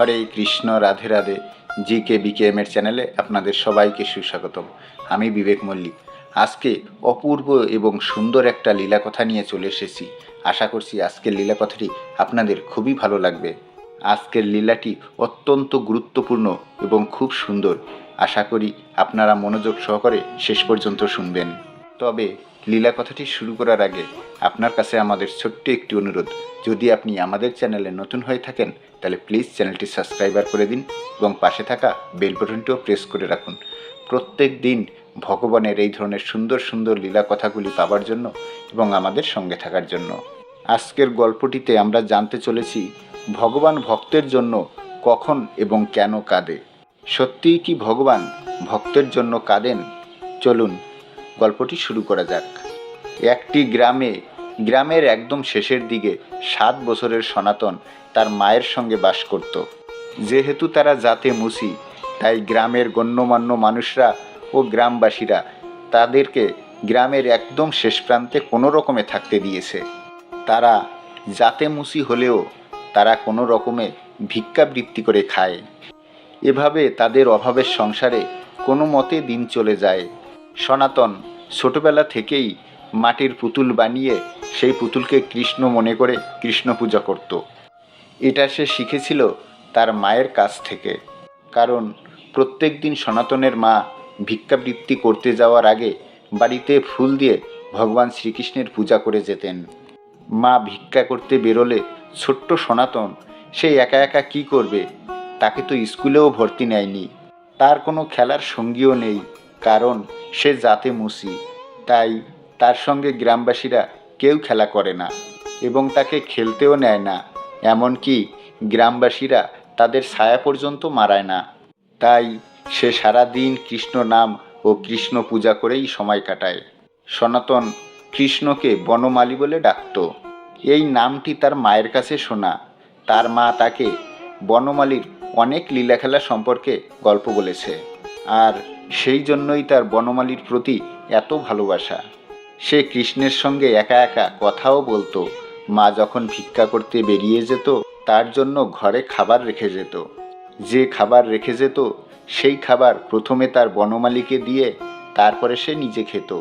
হরে কৃষ্ণ, রাধে রাধে। জি কে বিকেএমের চ্যানেলে আপনাদের সবাইকে সুস্বাগতম। আমি বিবেক মল্লিক। আজকে অপূর্ব এবং সুন্দর একটা লীলা কথা নিয়ে চলে এসেছি। আশা করছি আজকের লীলা কথাটি আপনাদের খুবই ভালো লাগবে। আজকের লীলাটি অত্যন্ত গুরুত্বপূর্ণ এবং খুব সুন্দর। আশা করি আপনারা মনোযোগ সহকারে শেষ পর্যন্ত শুনবেন। তবে লীলা কথাটি শুরু করার আগে আপনার কাছে আমাদের ছোট্ট একটি অনুরোধ। যদি আপনি আমাদের চ্যানেলে নতুন হয়ে থাকেন, তাহলে প্লিজ চ্যানেলটি সাবস্ক্রাইবার করে দিন এবং পাশে থাকা বেল বাটনটিও প্রেস করে রাখুন। প্রত্যেক দিন ভগবানের এই ধরনের সুন্দর সুন্দর লীলা কথাগুলি পাওয়ার জন্য এবং আমাদের সঙ্গে থাকার জন্য। আজকের গল্পটিতে আমরা জানতে চলেছি ভগবান ভক্তের জন্য কখন এবং কেন কাঁদে। সত্যিই কি ভগবান ভক্তের জন্য কাঁদেন? চলুন গল্পটি শুরু করা যাক। একটি গ্রামে, গ্রামের একদম শেষের দিকে সাত বছরের সনাতন তার মায়ের সঙ্গে বাস করত। যেহেতু তারা জাতে মুসি, তাই গ্রামের গণ্যমান্য মানুষরা ও গ্রামবাসীরা তাদেরকে গ্রামের একদম শেষ প্রান্তে কোনো রকমে থাকতে দিয়েছে। তারা জাতে মুসি হলেও তারা কোনো রকমে ভিক্ষাবৃত্তি করে খায়। এভাবে তাদের অভাবের সংসারে কোনো মতে দিন চলে যায়। সনাতন, ছোটবেলা থেকেই মাটির পুতুল বানিয়ে সেই পুতুলকে কৃষ্ণ মনে করে কৃষ্ণ পূজা করত। এটা সে শিখেছিল তার মায়ের কাছ থেকে। কারণ প্রত্যেক দিন সনাতনের মা ভিক্ষাবৃত্তি করতে যাওয়ার আগে বাড়িতে ফুল দিয়ে ভগবান শ্রীকৃষ্ণের পূজা করে যেতেন। মা ভিক্ষা করতে বেরোলে ছোট্ট সনাতন সে একা একা কি করবে, তাকে তো স্কুলেও ভর্তি নেয়নি। তার কোনো খেলার সঙ্গীও নেই। কারণ সে জাতে মুসি, তাই তার সঙ্গে গ্রামবাসীরা কেউ খেলা করে না এবং তাকে খেলতেও নেয় না, এমনকি গ্রামবাসীরা তাদের ছায়া পর্যন্ত মারায় না। তাই সে সারাদিন কৃষ্ণ নাম ও কৃষ্ণ পূজা করেই সময় কাটায়। সনাতন কৃষ্ণকে বনমালী বলে ডাকত। এই নামটি তার মায়ের কাছে শোনা। তার মা তাকে বনমালীর অনেক লীলাখেলা সম্পর্কে গল্প বলেছে। আর সেই জন্যই তার বনমালীর প্রতি এত ভালোবাসা। সে কৃষ্ণের সঙ্গে একা একা কথাও বলতো, মা যখন ভিক্ষা করতে বেরিয়ে যেত, তার জন্য ঘরে খাবার রেখে যেত। যে খাবার রেখে যেত, সেই খাবার প্রথমে তার বনমালীকে দিয়ে তারপরে সে নিজে খেত।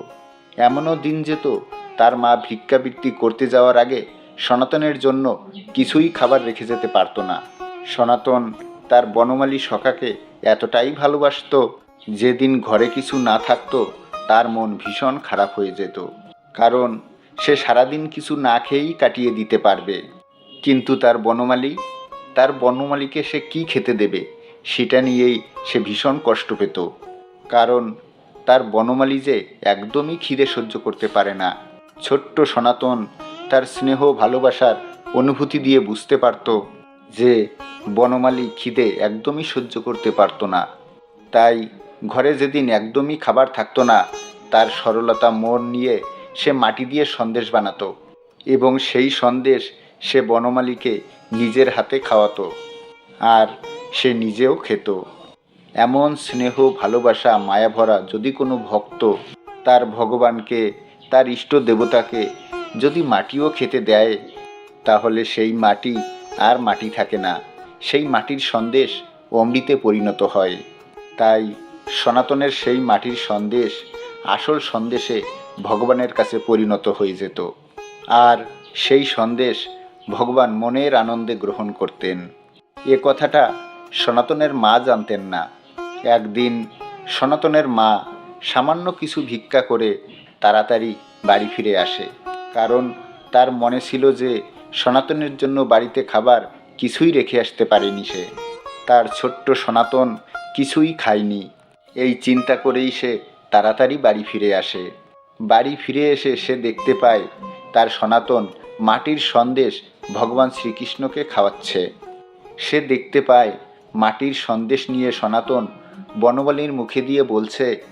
এমনও দিন যেত, তার মা ভিক্ষাবৃত্তি করতে যাওয়ার আগে সনাতনের জন্য কিছুই খাবার রেখে যেতে পারতো না। সনাতন তার বনমালী সখাকে এতটাই ভালোবাসতো যেদিন ঘরে কিছু না থাকতো, তার মন ভীষণ খারাপ হয়ে যেত। কারণ, সে সারাদিন কিছু না খেয়েই কাটিয়ে দিতে পারবে। কিন্তু তার বনমালী, তার বনমালীকে সে কি খেতে দেবে, সেটা নিয়েই সে ভীষণ কষ্ট পেত। কারণ, তার বনমালী যে একদমই খিদে সহ্য করতে পারে না। ছোট্ট সনাতন তার স্নেহ ভালোবাসার অনুভূতি দিয়ে বুঝতে পারত যে, বনমালী খিদে একদমই সহ্য করতে পারতো না। তাই ঘরে যেদিন একদমই খাবার থাকতো না, তার সরলতা মন নিয়ে সে মাটি দিয়ে সন্দেশ বানাতো এবং সেই সন্দেশ সে বনমালীকে নিজের হাতে খাওয়াতো আর সে নিজেও খেত। এমন স্নেহ ভালোবাসা মায়াভরা যদি কোনো ভক্ত তার ভগবানকে, তার ইষ্ট দেবতাকে যদি মাটিও খেতে দেয়, তাহলে সেই মাটি আর মাটি থাকে না। সেই মাটির সন্দেশ অমৃতে পরিণত হয়। তাই সনাতনের সেই মাটির সন্দেশ আসল সন্দেশে ভগবানের কাছে পরিণত হয়ে যেত। আর সেই সন্দেশ ভগবান মনের আনন্দে গ্রহণ করতেন। এ কথাটা সনাতনের মা জানতেন না। একদিন সনাতনের মা সামান্য কিছু ভিক্ষা করে তাড়াতাড়ি বাড়ি ফিরে আসে। কারণ তার মনে ছিল যে সনাতনের জন্য বাড়িতে খাবার কিছুই রেখে আসতে পারেনি সে। তার ছোট্ট সনাতন কিছুই খায়নি। এই চিন্তা করেই সে তাড়াতাড়ি বাড়ি ফিরে আসে। বাড়ি ফিরে এসে সে দেখতে পায়, তার সনাতন মাটির সন্দেশ ভগবান শ্রীকৃষ্ণকে খাওয়াচ্ছে। সে দেখতে পায়, মাটির সন্দেশ নিয়ে সনাতন বনমালীর মুখে দিয়ে বলছে,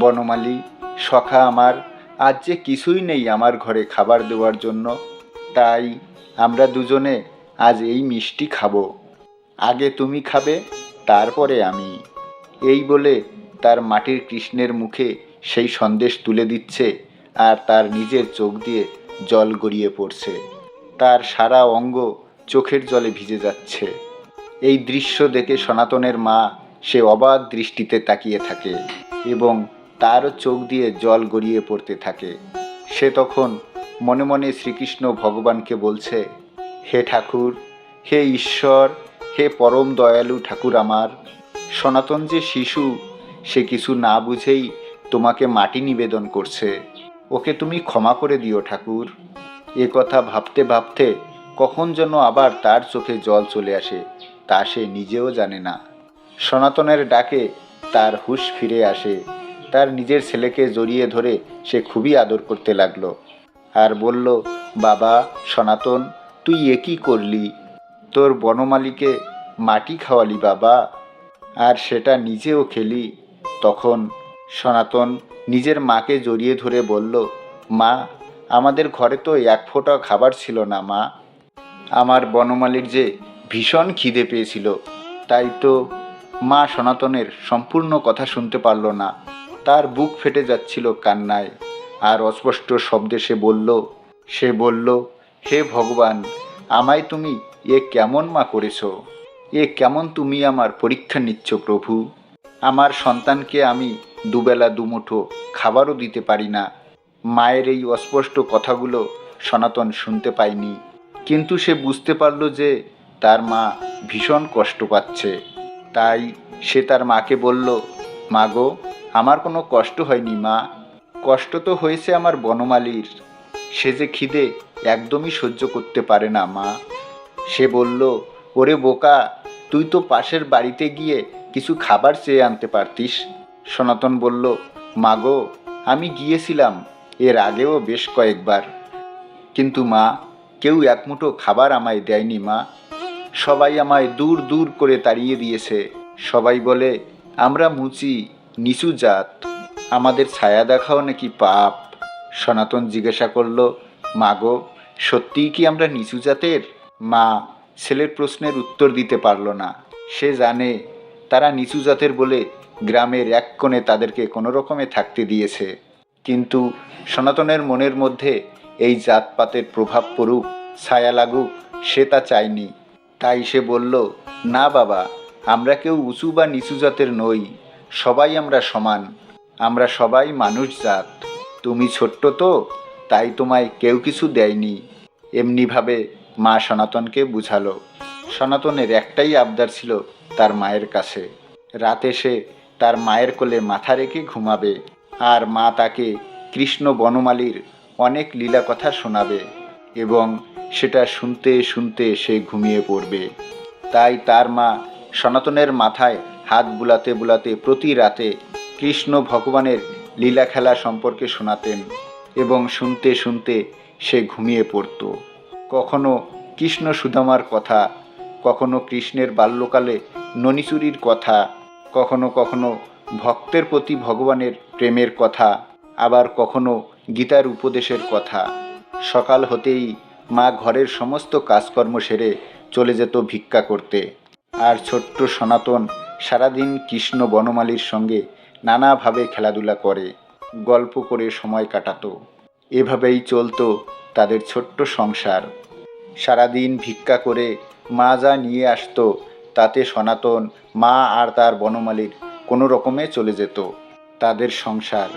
বনমালী, সখা আমার, আজ যে কিছুই নেই আমার ঘরে খাবার দেওয়ার জন্য, তাই আমরা দুজনে আজ এই মিষ্টি খাব। আগে তুমি খাবে, তারপরে আমি। এই বলে তার মাটির কৃষ্ণের মুখে সেই সন্দেশ তুলে দিচ্ছে আর তার নিজের চোখ দিয়ে জল গড়িয়ে পড়ছে। তার সারা অঙ্গ চোখের জলে ভিজে যাচ্ছে। এই দৃশ্য দেখে সনাতনের মা সে অবাক দৃষ্টিতে তাকিয়ে থাকে এবং তারও চোখ দিয়ে জল গড়িয়ে পড়তে থাকে। সে তখন মনে মনে শ্রীকৃষ্ণ ভগবানকে বলছে, হে ঠাকুর, হে ঈশ্বর, হে পরম দয়ালু ঠাকুর আমার, সনাতন যে শিশু সে কিছু না বুঝেই তোমাকে মাটি নিবেদন করছে। ওকে তুমি ক্ষমা করে দিও ঠাকুর। এ কথা ভাবতে ভাবতে কখন যেন আবার তার চোখে জল চলে আসে, তা সে নিজেও জানে না। সনাতনের ডাকে তার হুশ ফিরে আসে। তার নিজের ছেলেকে জড়িয়ে ধরে সে খুবই আদর করতে লাগল। আর বলল, বাবা, সনাতন, তুই এ কি করলি? তোর বনমালিকে মাটি খাওয়ালি বাবা। আর সেটা নিজেও খেলি। তখন সনাতন নিজের মাকে জড়িয়ে ধরে বলল, মা, আমাদের ঘরে তো এক ফোঁটা খাবার ছিল না, মা। আমার বনমালীর যে ভীষণ খিদে পেয়েছিল, তাই তো মা সনাতনের সম্পূর্ণ কথা শুনতে পারল না। তার বুক ফেটে যাচ্ছিল কান্নায়, আর অস্পষ্ট শব্দে সে বলল সে বলল, হে ভগবান, আমায় তুমি এ কেমন মা করেছ? এ কেমন তুমি আমার পরীক্ষা নিচ্ছ প্রভু? আমার সন্তানকে আমি দুবেলা দুমুঠো খাবারও দিতে পারি না। মায়ের এই অস্পষ্ট কথাগুলো সনাতন শুনতে পায়নি কিন্তু সে বুঝতে পারল যে তার মা ভীষণ কষ্ট পাচ্ছে। তাই সে তার মাকে বলল, মা গো, আমার কোনো কষ্ট হয়নি মা। কষ্ট তো হয়েছে আমার বনমালির। সে যে খিদে একদমই সহ্য করতে পারে না মা। সে বলল, ওরে বোকা তুই তো পাশের বাড়িতে গিয়ে কিছু খাবার চেয়ে আনতে পারতিস। সনাতন বলল, মাগো, আমি গিয়েছিলাম, এর আগেও বেশ কয়েকবার। কিন্তু মা, কেউ এক মুঠো খাবার আমায় দেয়নি মা। সবাই আমায় দূর দূর করে তাড়িয়ে দিয়েছে। সবাই বলে, আমরা মুচি, নিচু জাত, আমাদের ছায়া দেখাও নাকি পাপ? সনাতন জিজ্ঞাসা করল, মাগো, সত্যিই কি আমরা নিচু জাতের? মা ছেলের প্রশ্নের উত্তর দিতে পারল না। সে জানে, তারা নিচু জাতের বলে গ্রামের এক কোণে তাদেরকে কোনো রকমে থাকতে দিয়েছে। কিন্তু সনাতনের মনের মধ্যে এই জাতপাতের প্রভাব পড়ুক, ছায়া লাগুক, সে তা চায়নি। তাই সে বলল, না বাবা, আমরা কেউ উঁচু বা নিচু জাতের নই, সবাই আমরা সমান। আমরা সবাই মানুষ জাত। তুমি ছোট্ট তো, তাই তোমায় কেউ কিছু দেয়নি। এমনিভাবে মা সনাতনকে বুঝালো। সনাতনের একটাই আবদার ছিল তার মায়ের কাছে। রাতে সে তার মায়ের কোলে মাথা রেখে ঘুমাবে আর মা তাকে কৃষ্ণ বনমালীর অনেক লীলা কথা শোনাবে এবং সেটা শুনতে শুনতে সে ঘুমিয়ে পড়বে। তাই তার মা সনাতনের মাথায় হাত বুলাতে বুলাতে প্রতি রাতে কৃষ্ণ ভগবানের লীলা খেলা সম্পর্কে শোনাতেন এবং শুনতে শুনতে সে ঘুমিয়ে পড়ত। কখনো কৃষ্ণ সুদামার কথা, কখনো কৃষ্ণের বাল্যকালে ননিচুরির কথা, কখনো কখনো ভক্তের প্রতি ভগবানের প্রেমের কথা, আবার কখনো গীতার উপদেশের কথা। সকাল হতেই মা ঘরের সমস্ত কাজকর্ম সেরে চলে যেত ভিক্ষা করতে। আর ছোট্ট সনাতন সারাদিন কৃষ্ণ বনমালীর সঙ্গে নানাভাবে খেলাধুলা করে, গল্প করে সময় কাটাতো। এভাবেই চলতো তাদের ছোট্ট সংসার। সারাদিন ভিক্ষা করে মা যা নিয়ে আসতো, তাতে সনাতন মা আর তার বনমালীর কোনো রকমে চলে যেত তাদের সংসার।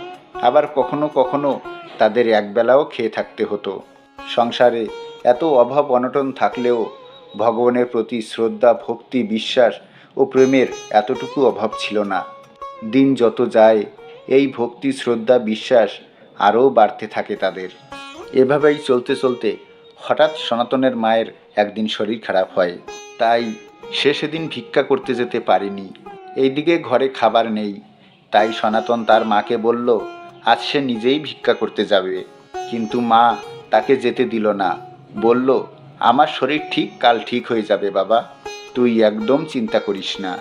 আবার কখনো কখনো তাদের একবেলাও খেয়ে থাকতে হতো। সংসারে এত অভাব অনটন থাকলেও ভগবানের প্রতি শ্রদ্ধা, ভক্তি, বিশ্বাস ও প্রেমের এতটুকু অভাব ছিল না। দিন যত যায়, এই ভক্তি, শ্রদ্ধা, বিশ্বাস আরও বাড়তে থাকে তাদের। এভাবেই চলতে চলতে হঠাৎ সনাতনের মায়ের একদিন শরীর খারাপ হয়। তাই সে সেদিন ভিক্ষা করতে যেতে পারেনি। এইদিকে ঘরে খাবার নেই। তাই সনাতন তার মাকে বলল, আজ সে নিজেই ভিক্ষা করতে যাবে। কিন্তু মা তাকে যেতে দিল না। বলল, আমার শরীর ঠিক কাল ঠিক হয়ে যাবে বাবা। তুই একদম চিন্তা করিস না।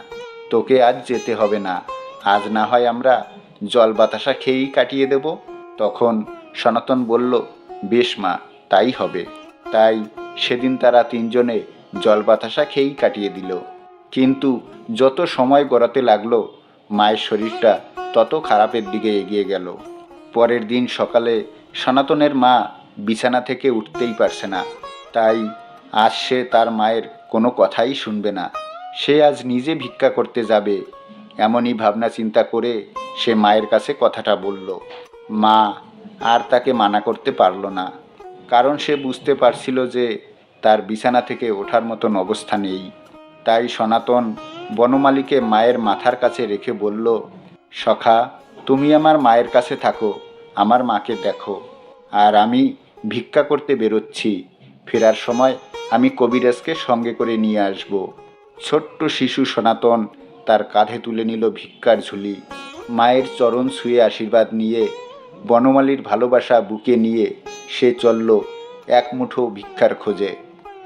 তোকে আজ যেতে হবে না। আজ না হয় আমরা জল বাতাসা খেয়েই কাটিয়ে দেব। তখন সনাতন বলল বেশ মা, তাই হবে। তাই সেদিন তারা তিনজনে জল বাতাসা খেয়েই কাটিয়ে দিল। কিন্তু যত সময় গড়াতে লাগল, মায়ের শরীরটা তত খারাপের দিকে এগিয়ে গেল। পরের দিন সকালে সনাতনের মা বিছানা থেকে উঠতেই পারছে না। তাই আজ সে তার মায়ের কোনো কথাই শুনবে না। সে আজ নিজে ভিক্ষা করতে যাবে, এমনই ভাবনা চিন্তা করে সে মায়ের কাছে কথাটা বলল, মা আর তাকে মানা করতে পারল না, কারণ সে বুঝতে পারছিল যে তার বিছানা থেকে ওঠার মতন অবস্থা নেই। তাই সনাতন বনমালীকে মায়ের মাথার কাছে রেখে বলল, সখা, তুমি আমার মায়ের কাছে থাকো, আমার মাকে দেখো। আর আমি ভিক্ষা করতে বেরোচ্ছি, ফেরার সময় আমি কবিরাজকে সঙ্গে করে নিয়ে আসব। ছোট্ট শিশু সনাতন তার কাঁধে তুলে নিল ভিক্ষার ঝুলি। মায়ের চরণ ছুঁয়ে আশীর্বাদ নিয়ে বনমালীর ভালোবাসা বুকে নিয়ে সে চলল এক মুঠো ভিক্ষার খোঁজে।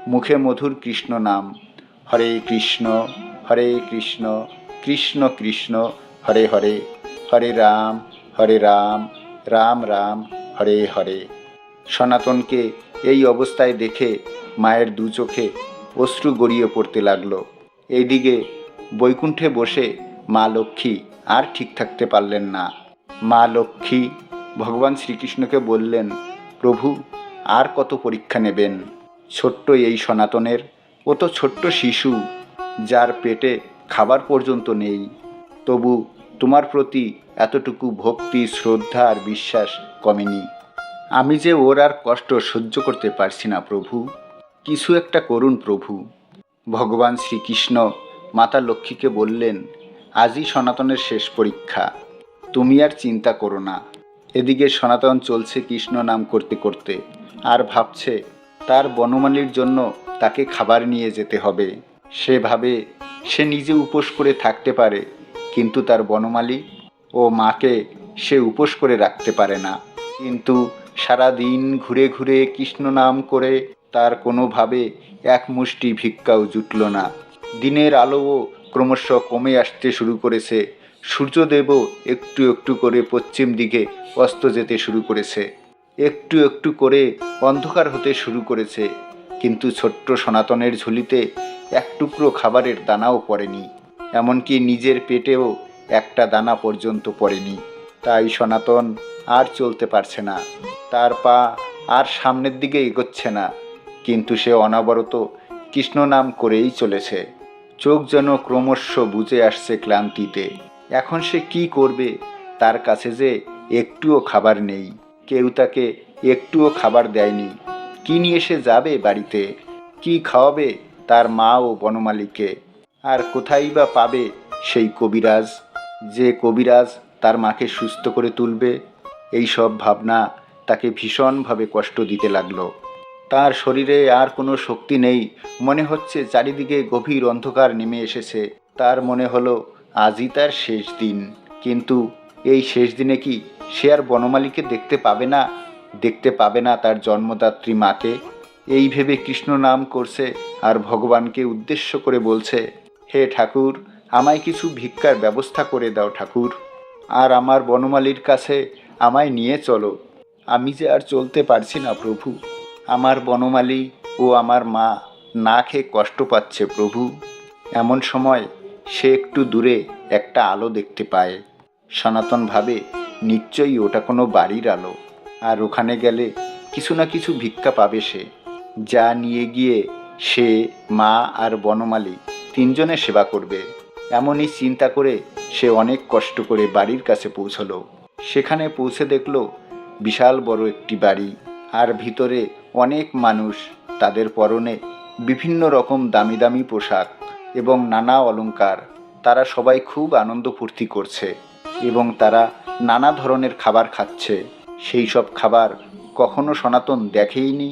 মুখে মধুর কৃষ্ণ নাম, হরে কৃষ্ণ হরে কৃষ্ণ কৃষ্ণ কৃষ্ণ, হরে হরে হরে রাম হরে রাম রাম রাম, হরে হরে। সনাতনকে এই অবস্থায় দেখে মায়ের দু চোখে অশ্রু গড়িয়ে পড়তে লাগল। এইদিকে বৈকুণ্ঠে বসে মা লক্ষ্মী আর ঠিক থাকতে পারলেন না। মা লক্ষ্মী ভগবান শ্রীকৃষ্ণকে বললেন, প্রভু, আর কত পরীক্ষা নেবেন? ছোট্ট এই সনাতনের, ও তো ছোট্ট শিশু, যার পেটে খাবার পর্যন্ত নেই। তবু তোমার প্রতি এতটুকু ভক্তি, শ্রদ্ধা আর বিশ্বাস কমেনি। আমি যে ওর আর কষ্ট সহ্য করতে পারছি না, প্রভু। কিছু একটা করুন, প্রভু। ভগবান শ্রীকৃষ্ণ মাতা লক্ষ্মীকে বললেন, আজই সনাতনের শেষ পরীক্ষা। তুমি আর চিন্তা করো না। এদিকে সনাতন চলছে কৃষ্ণ নাম করতে করতে। আর ভাবছে, তার বনমালীর জন্য তাকে খাবার নিয়ে যেতে হবে। সে ভাবে, সে নিজে উপোস করে থাকতে পারে, কিন্তু তার বনমালী ও মাকে সে উপোস করে রাখতে পারে না। কিন্তু সারা দিন ঘুরে ঘুরে কৃষ্ণ নাম করে তার কোনোভাবে এক মুষ্টি ভিক্ষাও জুটল না। দিনের আলোও ক্রমশ কমে আসতে শুরু করেছে। সূর্যদেবও একটু একটু করে পশ্চিম দিকে অস্ত যেতে শুরু করেছে। একটু একটু করে অন্ধকার হতে শুরু করেছে, কিন্তু ছোট্ট সনাতনের ঝুলিতে এক টুকরো খাবারের দানাও পড়েনি। এমনকি নিজের পেটেও একটা দানা পর্যন্ত পড়েনি। তাই সনাতন আর চলতে পারছে না। তার পা আর সামনের দিকে এগোচ্ছে না, কিন্তু সে অনবরত কৃষ্ণ নাম করেই চলেছে। চোখ যেন ক্রমশ বুঝে আসছে ক্লান্তিতে। এখন সে কি করবে? তার কাছে যে একটুও খাবার নেই। কেউ তাকে একটুও খাবার দেয়নি। কি নিয়ে সে যাবে বাড়িতে? কি খাওয়াবে তার মা ও বনমালীকে আর কোথায় বা পাবে সেই কবিরাজ? যে কবিরাজ তার মাকে সুস্থ করে তুলবে? এই সব ভাবনা তাকে ভীষণভাবে কষ্ট দিতে লাগল। তার শরীরে আর কোনো শক্তি নেই। মনে হচ্ছে চারিদিকে গভীর অন্ধকার নেমে এসেছে। তার মনে হলো আজই তার শেষ দিন। কিন্তু এই শেষ দিনে কি সে আর বনমালীকে দেখতে পাবে না? দেখতে পাবে না তার জন্মদাত্রী মাকে? এই ভেবে কৃষ্ণ নাম করছে আর ভগবানকে উদ্দেশ্য করে বলছে, হে ঠাকুর, আমায় কিছু ভিক্ষার ব্যবস্থা করে দাও ঠাকুর। আর আমার বনমালীর কাছে আমায় নিয়ে চলো। আমি যে আর চলতে পারছি না প্রভু। আমার বনমালী ও আমার মা না খেয়ে কষ্ট পাচ্ছে প্রভু। এমন সময় সে একটু দূরে একটা আলো দেখতে পায়। সনাতন ভাবে নিশ্চয়ই ওটা কোনো বাড়ির আলো। আর ওখানে গেলে কিছু না কিছু ভিক্ষা পাবে সে। যা নিয়ে গিয়ে সে, মা আর বনমালী তিনজনে সেবা করবে। এমনই চিন্তা করে সে অনেক কষ্ট করে বাড়ির কাছে পৌঁছলো। সেখানে পৌঁছে দেখল বিশাল বড় একটি বাড়ি। আর ভিতরে অনেক মানুষ, তাদের পরনে বিভিন্ন রকম দামি দামি পোশাক। এবং নানা অলংকার। তারা সবাই খুব আনন্দ ফুর্তি করছে এবং তারা নানা ধরনের খাবার খাচ্ছে। সেই সব খাবার কখনো সনাতন দেখেইনি।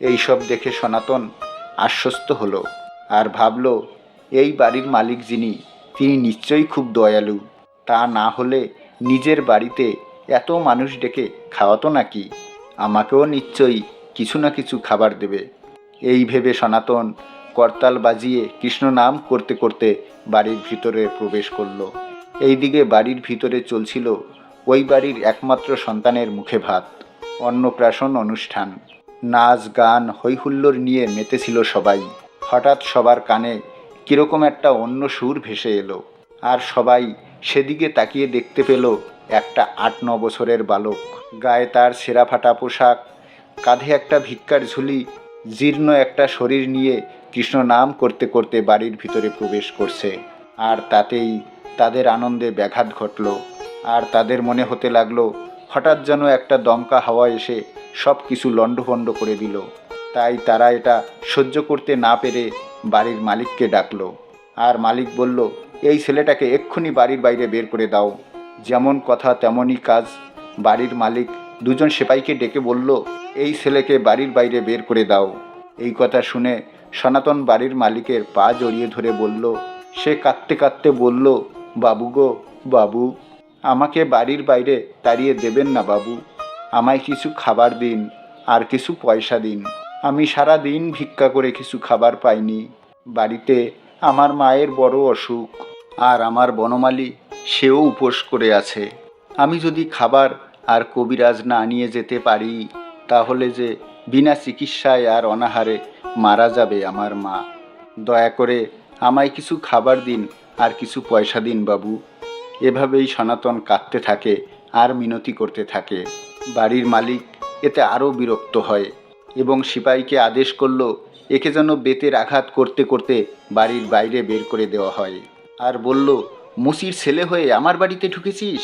এই সব দেখে সনাতন আশ্বস্ত হলো আর ভাবল, এই বাড়ির মালিক যিনি, তিনি নিশ্চয়ই খুব দয়ালু। তা না হলে নিজের বাড়িতে এত মানুষ ডেকে খাওয়াতো নাকি? আমাকেও নিশ্চয়ই কিছু না কিছু খাবার দেবে। এই ভেবে সনাতন করতাল বাজিয়ে কৃষ্ণ নাম করতে করতে বাড়ির ভিতরে প্রবেশ করল। এইদিকে বাড়ির ভিতরে চলছিল ওই বাড়ির একমাত্র সন্তানের মুখে ভাত, অন্নপ্রাশন অনুষ্ঠান। নাচ, গান হৈহুল্লোর নিয়ে মেতেছিল সবাই। হঠাৎ সবার কানে কীরকম একটা অন্য সুর ভেসে এলো আর সবাই সেদিকে তাকিয়ে দেখতে পেল একটা আট, ন বছরের বালক। গায়ে তার ছেঁড়া ফাটা পোশাক, কাঁধে একটা ভিক্ষার ঝুলি, জীর্ণ একটা শরীর নিয়ে কৃষ্ণ নাম করতে করতে বাড়ির ভিতরে প্রবেশ করছে। আর তাতেই তাদের আনন্দে ব্যাঘাত ঘটল। আর তাদের মনে হতে লাগল, হঠাৎ যেন একটা দমকা হাওয়া এসে সব কিছু লণ্ডভণ্ড করে দিল। তাই তারা এটা সহ্য করতে না পেরে বাড়ির মালিককে ডাকলো। আর মালিক বলল, এই ছেলেটাকে এক্ষুনি বাড়ির বাইরে বের করে দাও। যেমন কথা তেমনই কাজ। বাড়ির মালিক দুজন সেপাইকে ডেকে বলল, এই ছেলেকে বাড়ির বাইরে বের করে দাও। এই কথা শুনে সনাতন বাড়ির মালিকের পা জড়িয়ে ধরে বলল, সে কাঁদতে কাঁদতে বলল, বাবু গো, বাবু, আমাকে বাড়ির বাইরে তাড়িয়ে দেবেন না বাবু। আমায় কিছু খাবার দিন, আর কিছু পয়সা দিন। আমি সারা দিন ভিক্ষা করে কিছু খাবার পাইনি। বাড়িতে আমার মায়ের বড় অসুখ, আর আমার বনমালী সেও উপোস করে আছে। আমি যদি খাবার আর কবিরাজ না নিয়ে যেতে পারি, তাহলে যে বিনা চিকিৎসায় আর অনাহারে মারা যাবে আমার মা। দয়া করে আমায় কিছু খাবার দিন আর কিছু পয়সা দিন বাবু। এভাবেই সনাতন কাঁদতে থাকে আর মিনতি করতে থাকে। বাড়ির মালিক এতে আরও বিরক্ত হয় এবং সিপাহীকে আদেশ করল একে যেন বেতের আঘাত করতে করতে বাড়ির বাইরে বের করে দেওয়া হয়। আর বলল, মুসির ছেলে হয়ে আমার বাড়িতে ঢুকেছিস?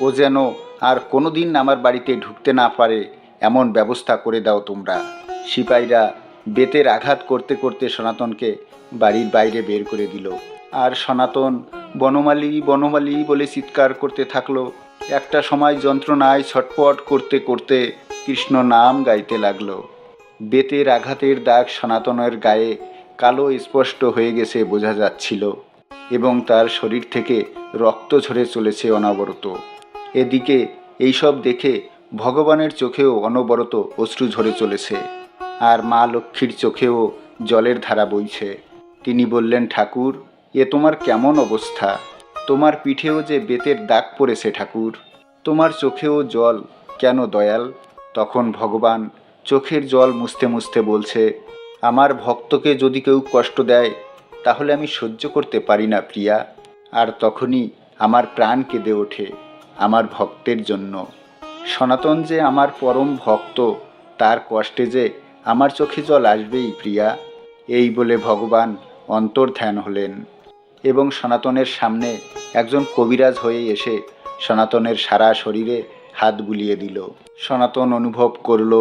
ও যেন আর কোনো দিন আমার বাড়িতে ঢুকতে না পারে, এমন ব্যবস্থা করে দাও তোমরা। সিপাহীরা বেতের আঘাত করতে করতে সনাতনকে বাড়ির বাইরে বের করে দিল। আর সনাতন, বনমালী বনমালী বলে চিৎকার করতে থাকল। একটা সময় যন্ত্রণায় ছটপট করতে করতে কৃষ্ণ নাম গাইতে লাগল। বেতের আঘাতের দাগ সনাতনের গায়ে কালো স্পষ্ট হয়ে গেছে বোঝা যাচ্ছিল এবং তার শরীর থেকে রক্ত ঝরে চলেছে অনবরত। এদিকে এইসব দেখে ভগবানের চোখেও অনবরত অশ্রু ঝরে চলেছে। আর মা লক্ষ্মীর চোখেও জলের ধারা বইছে। তিনি বললেন, ঠাকুর, এ তোমার কেমন অবস্থা? তোমার পিঠেও যে বেতের দাগ পড়েছে ঠাকুর। তোমার চোখেও জল কেন দয়াল? তখন ভগবান চোখের জল মুছতে মুছতে বলছে, আমার ভক্তকে যদি কেউ কষ্ট দেয়, তাহলে আমি সহ্য করতে পারি না প্রিয়া। আর তখনই আমার প্রাণ কেঁদে ওঠে আমার ভক্তের জন্য। সনাতন যে আমার পরম ভক্ত, তার কষ্টে যে আমার চোখে জল আসবেই, প্রিয়া। এই বলে ভগবান অন্তর্ধ্যান হলেন এবং সনাতনের সামনে একজন কবিরাজ হয়ে এসে সনাতনের সারা শরীরে হাত বুলিয়ে দিল। সনাতন অনুভব করল,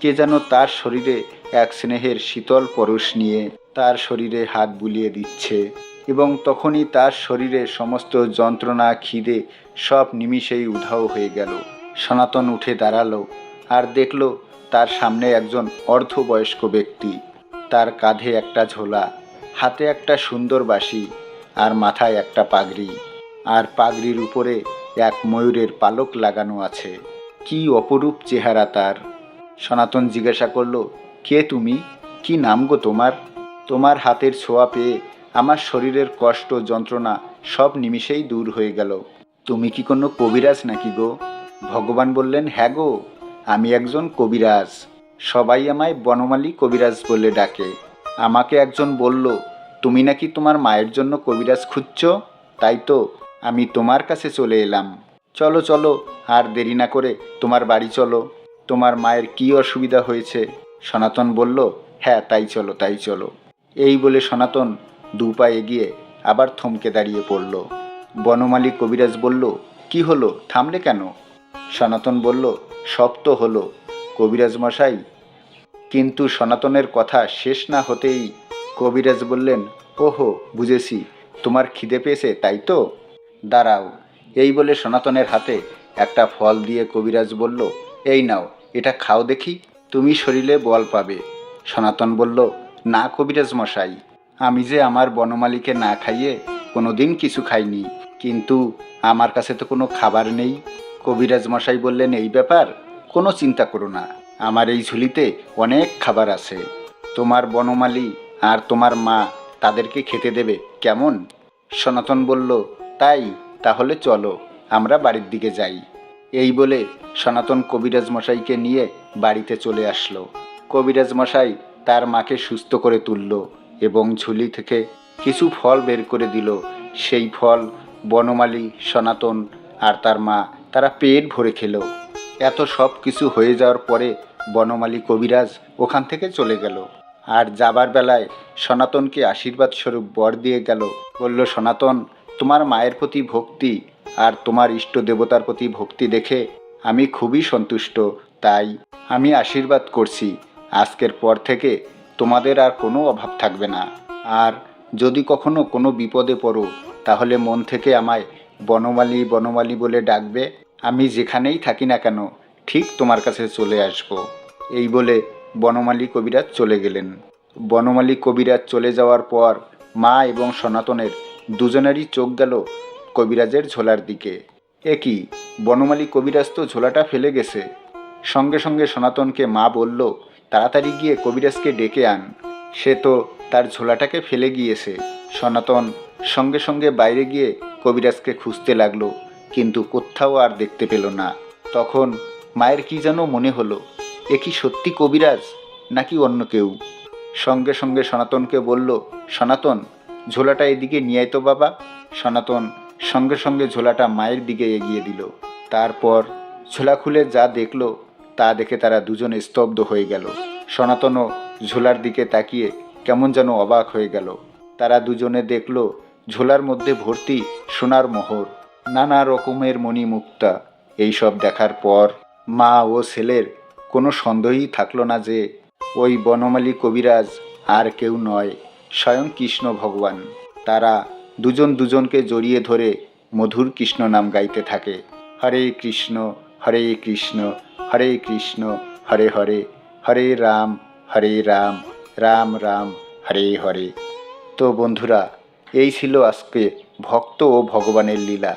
কে যেন তার শরীরে এক স্নেহের শীতল পরশ নিয়ে তার শরীরে হাত বুলিয়ে দিচ্ছে এবং তখনই তার শরীরে সমস্ত যন্ত্রণা, খিদে সব নিমিষেই উধাও হয়ে গেল। সনাতন উঠে দাঁড়াল আর দেখল তার সামনে একজন অর্ধবয়স্ক ব্যক্তি। তার কাঁধে একটা ঝোলা, হাতে একটা সুন্দর বাঁশি আর মাথায় একটা পাগড়ি। আর পাগড়ির উপরে এক ময়ূরের পালক লাগানো আছে। কি অপরূপ চেহারা তার। সনাতন জিজ্ঞাসা করল, কে তুমি? কি নাম গো তোমার? তোমার হাতের ছোঁয়া পেয়ে আমার শরীরের কষ্ট, যন্ত্রণা সব নিমিষেই দূর হয়ে গেল। তুমি কি কোনো কবিরাজ নাকি গো? ভগবান বললেন হ্যাঁ গো। আমি একজন কবিরাজ। সবাই আমায় বনমালী কবিরাজ বলে ডাকে। আমাকে একজন বলল, তুমি নাকি তোমার মায়ের জন্য কবিরাজ খুঁজছ? তাই তো, আমি তোমার কাছে চলে এলাম। চলো চলো, আর দেরি না করে তোমার বাড়ি চলো। তোমার মায়ের কি অসুবিধা হয়েছে? সনাতন বলল হ্যাঁ তাই চলো তাই চলো। এই বলে সনাতন দু পা এগিয়ে আবার থমকে দাঁড়িয়ে পড়ল। বনমালী কবিরাজ বলল, কি হলো? থামলে কেন? সনাতন বলল সব তো হলো কবিরাজ মশাই। কিন্তু সনাতনের কথা শেষ না হতেই কবিরাজ বললেন, ওহো, বুঝেছি, তোমার খিদে পেয়েছে, তাই তো? দাঁড়াও, এই বলে সনাতনের হাতে একটা ফল দিয়ে কবিরাজ বলল, এই নাও, এটা খাও দেখি, তুমি শরীরে বল পাবে। সনাতন বলল, না কবিরাজ মশাই, আমি যে আমার বনমালীকে না খাইয়ে কোনো দিন কিছু খাইনি, কিন্তু আমার কাছে তো কোনো খাবার নেই। কবিরাজ মশাই বললেন, এই ব্যাপার? কোনো চিন্তা করো না। আমার এই ঝুলিতে অনেক খাবার আছে। তোমার বনমালী আর তোমার মা তাদেরকে খেতে দেবে। কেমন? সনাতন বলল, তাই, তাহলে চলো, আমরা বাড়ির দিকে যাই। এই বলে সনাতন কবিরাজ মশাইকে নিয়ে বাড়িতে চলে আসলো। কবিরাজ মশাই তার মাকে সুস্থ করে তুলল এবং ঝুলি থেকে কিছু ফল বের করে দিল। সেই ফল বনমালী, সনাতন আর তার মা তারা পেট ভরে খেলো। এত সব কিছু হয়ে যাওয়ার পরে বনমালী কবিরাজ ওখান থেকে চলে গেল। আর যাবার বেলায় সনাতনকে আশীর্বাদ স্বরূপ বর দিয়ে গেল। বলল, সনাতন, তোমার মায়ের প্রতি ভক্তি আর তোমার ইষ্ট দেবতার প্রতি ভক্তি দেখে আমি খুবই সন্তুষ্ট। তাই আমি আশীর্বাদ করছি। আজকের পর থেকে তোমাদের আর কোনো অভাব থাকবে না। আর যদি কখনো কোনো বিপদে পড়ো, তাহলে মন থেকে আমায় বনমালী বনমালী বলে ডাকবে। আমি যেখানেই থাকি না কেন, ঠিক তোমার কাছে চলে আসব। এই বলে বনমালী কবিরাজ চলে গেলেন। বনমালী কবিরাজ চলে যাওয়ার পর মা এবং সনাতনের দুজনেরই চোখ গেল কবিরাজের ঝোলার দিকে। একই বনমালী কবিরাজ তো ঝোলাটা ফেলে গেছে। সঙ্গে সঙ্গে সনাতনকে মা বলল, তাড়াতাড়ি গিয়ে কবিরাজকে ডেকে আন। সে তো তার ঝোলাটাকে ফেলে গিয়েছে। সনাতন সঙ্গে সঙ্গে বাইরে গিয়ে কবিরাজকে খুঁজতে লাগল। কিন্তু কোথাও আর দেখতে পেল না। তখন মায়ের কি যেন মনে হলো, এ কি সত্যি কবিরাজ নাকি অন্য কেউ? সঙ্গে সঙ্গে সনাতনকে বলল, সনাতন, ঝোলাটা এদিকে নিয়ে তো বাবা। সনাতন সঙ্গে সঙ্গে ঝোলাটা মায়ের দিকে এগিয়ে দিল। তারপর ঝোলা খুলে যা দেখল, তা দেখে তারা দুজনে স্তব্ধ হয়ে গেল। সনাতনও ঝোলার দিকে তাকিয়ে কেমন যেন অবাক হয়ে গেল। তারা দুজনে দেখল, ঝোলার মধ্যে ভর্তি সোনার মোহর। নানা রকমের মণিমুক্তা। এইসব দেখার পর মা ও ছেলের কোনো সন্দেহই থাকল না যে ওই বনমালী কবিরাজ আর কেউ নয়, স্বয়ং কৃষ্ণ ভগবান। তারা দুজন দুজনকে জড়িয়ে ধরে মধুর কৃষ্ণ নাম গাইতে থাকে। হরে কৃষ্ণ হরে কৃষ্ণ হরে কৃষ্ণ, হরে হরে হরে রাম হরে রাম রাম রাম, হরে হরে। তো বন্ধুরা, এই ছিল আজকে ভক্ত ও ভগবানের লীলা।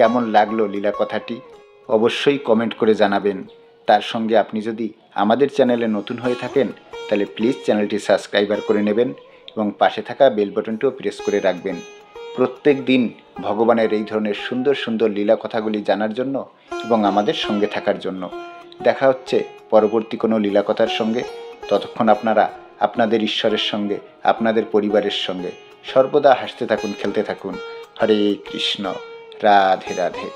কেমন লাগল লীলা কথাটি, অবশ্যই কমেন্ট করে জানাবেন। তার সঙ্গে আপনি যদি আমাদের চ্যানেলে নতুন হয়ে থাকেন, তাহলে প্লিজ চ্যানেলটি সাবস্ক্রাইবার করে নেবেন এবং পাশে থাকা বেল বাটনটিও প্রেস করে রাখবেন। প্রত্যেক দিন ভগবানের এই ধরনের সুন্দর সুন্দর লীলা কথাগুলি জানার জন্য এবং আমাদের সঙ্গে থাকার জন্য। দেখা হচ্ছে পরবর্তী কোনো লীলা কথার সঙ্গে। ততক্ষণ আপনারা আপনাদের ঈশ্বরের সঙ্গে, আপনাদের পরিবারের সঙ্গে সর্বদা হাসতে থাকুন, খেলতে থাকুন। হরে কৃষ্ণ। রাধে রাধে।